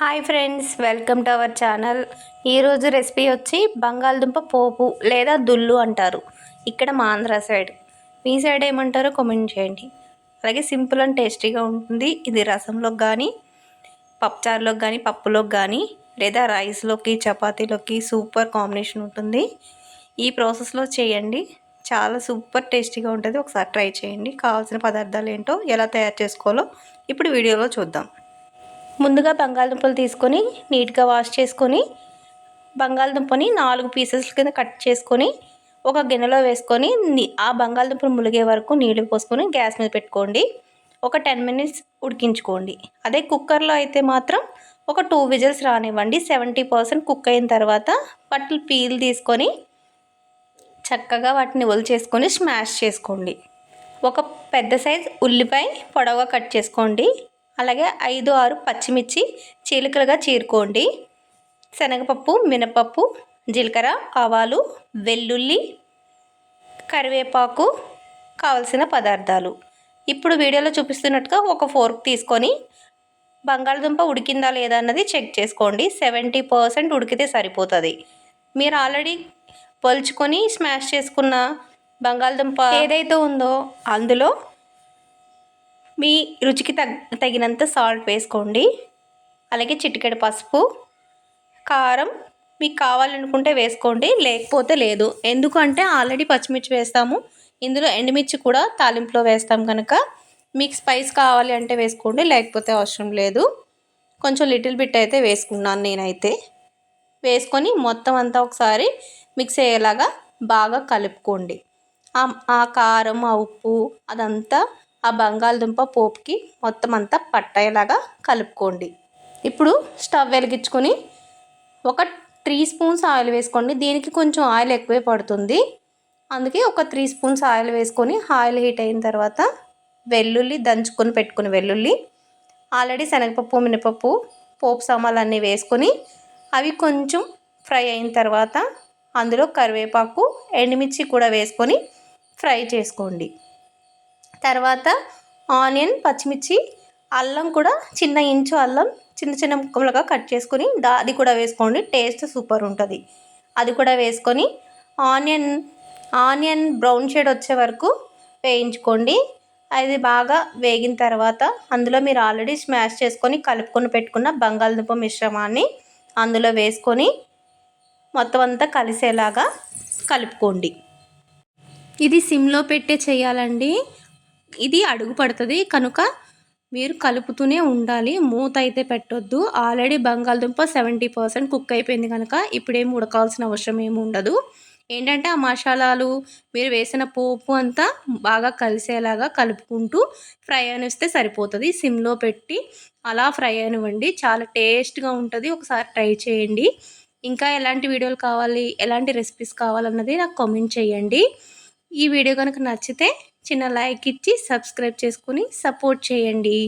Hi friends welcome to our channel. ఈరోజు recipe వచ్చి బంగాళదుంప పోపు లేదా దుల్లు అంటారు. ఇక్కడ మా ఆంధ్ర సైడ్. మీ సైడ్ ఏమంటారో కామెంట్ చేయండి. అలాగే సింపుల్ అండ్ టేస్టీగా ఉంటుంది. ఇది రసంలోకి కానీ పప్పుచారులోకి కానీ పప్పులోకి కానీ లేదా రైస్లోకి చపాతీలోకి సూపర్ కాంబినేషన్ ఉంటుంది. ఈ ప్రాసెస్లో చేయండి. చాలా సూపర్ టేస్టీగా ఉంటుంది. ఒకసారి ట్రై చేయండి. కావాల్సిన పదార్థాలు ఏంటో ఎలా తయారు చేసుకోవాలో ఇప్పుడు వీడియోలో చూద్దాం. ముందుగా బంగాళదుంపలు తీసుకొని నీట్గా వాష్ చేసుకొని బంగాళదుంపని నాలుగు పీసెస్ కింద కట్ చేసుకొని ఒక గిన్నెలో వేసుకొని ఆ బంగాళదుంపలు ములిగే వరకు నీళ్ళు పోసుకొని గ్యాస్ మీద పెట్టుకోండి. ఒక టెన్ మినిట్స్ ఉడికించుకోండి. అదే కుక్కర్లో అయితే మాత్రం ఒక టూ విజిల్స్ రానివ్వండి. సెవెంటీ పర్సెంట్ కుక్ అయిన తర్వాత వాటిని పీల్ తీసుకొని చక్కగా వాటిని చేసుకొని స్మాష్ చేసుకోండి. ఒక పెద్ద సైజ్ ఉల్లిపాయ పొడవుగా కట్ చేసుకోండి. అలాగే ఐదు ఆరు పచ్చిమిర్చి చీలికలుగా చీరుకోండి. శనగపప్పు మినపప్పు జీలకర్ర ఆవాలు వెల్లుల్లి కరివేపాకు కావలసిన పదార్థాలు. ఇప్పుడు వీడియోలో చూపిస్తున్నట్టుగా ఒక ఫోర్క్ తీసుకొని బంగాళదుంప ఉడికిందా లేదా అన్నది చెక్ చేసుకోండి. సెవెంటీ పర్సెంట్ ఉడికితే సరిపోతుంది. మీరు ఆల్రెడీ పలుచుకొని స్మాష్ చేసుకున్న బంగాళదుంప ఏదైతే ఉందో అందులో మీ రుచికి తగ్ తగినంత సాల్ట్ వేసుకోండి. అలాగే చిటికెడు పసుపు కారం మీకు కావాలనుకుంటే వేసుకోండి లేకపోతే లేదు. ఎందుకంటే ఆల్రెడీ పచ్చిమిర్చి వేస్తాము. ఇందులో ఎండుమిర్చి కూడా తాలింపులో వేస్తాం కనుక మీకు స్పైస్ కావాలి అంటే వేసుకోండి లేకపోతే అవసరం లేదు. కొంచెం లిటిల్ బిట్ అయితే వేసుకున్నాను నేనైతే. వేసుకొని మొత్తం అంతా ఒకసారి మిక్స్ అయ్యేలాగా బాగా కలుపుకోండి. ఆ కారం ఆ ఉప్పు అదంతా ఆ బంగాళదుంప పోపుకి మొత్తం అంతా పట్టేలాగా కలుపుకోండి. ఇప్పుడు స్టవ్ వెలిగించుకొని ఒక త్రీ స్పూన్స్ ఆయిల్ వేసుకోండి. దీనికి కొంచెం ఆయిల్ ఎక్కువే పడుతుంది. అందుకే ఒక త్రీ స్పూన్స్ ఆయిల్ వేసుకొని ఆయిల్ హీట్ అయిన తర్వాత వెల్లుల్లి దంచుకొని పెట్టుకుని వెల్లుల్లి ఆల్రెడీ శనగపప్పు మినపప్పు పోపు సామాన్లు అన్నీ వేసుకొని అవి కొంచెం ఫ్రై అయిన తర్వాత అందులో కరివేపాకు ఎండుమిర్చి కూడా వేసుకొని ఫ్రై చేసుకోండి. తర్వాత ఆనియన్ పచ్చిమిర్చి అల్లం కూడా చిన్న ఇంచు అల్లం చిన్న చిన్న ముక్కలుగా కట్ చేసుకొని దా అది కూడా వేసుకోండి. టేస్ట్ సూపర్ ఉంటుంది. అది కూడా వేసుకొని ఆనియన్ ఆనియన్ బ్రౌన్ షేడ్ వచ్చే వరకు వేయించుకోండి. అది బాగా వేగిన తర్వాత అందులో మీరు ఆల్రెడీ స్మాష్ చేసుకొని కలుపుకొని పెట్టుకున్న బంగాళదుంప మిశ్రమాన్ని అందులో వేసుకొని మొత్తం అంతా కలిసేలాగా కలుపుకోండి. ఇది సిమ్లో పెట్టే చేయాలండి. ఇది అడుగు పడుతుంది. కనుక మీరు కలుపుతూనే ఉండాలి. మూత అయితే పెట్టొద్దు. ఆల్రెడీ బంగాళదుంప సెవెంటీ పర్సెంట్ కుక్ అయిపోయింది కనుక ఇప్పుడేం ఉడకాల్సిన అవసరం ఏమి ఉండదు. ఏంటంటే ఆ మసాలాలు మీరు వేసిన పోపు అంతా బాగా కలిసేలాగా కలుపుకుంటూ ఫ్రై అనిస్తే సరిపోతుంది. సిమ్లో పెట్టి అలా ఫ్రై అనివ్వండి. చాలా టేస్ట్గా ఉంటుంది. ఒకసారి ట్రై చేయండి. ఇంకా ఎలాంటి వీడియోలు కావాలి ఎలాంటి రెసిపీస్ కావాలన్నది నాకు కామెంట్ చేయండి. ఈ వీడియో కనుక నచ్చితే చిన్న లైక్ ఇచ్చి సబ్స్క్రైబ్ చేసుకుని సపోర్ట్ చేయండి.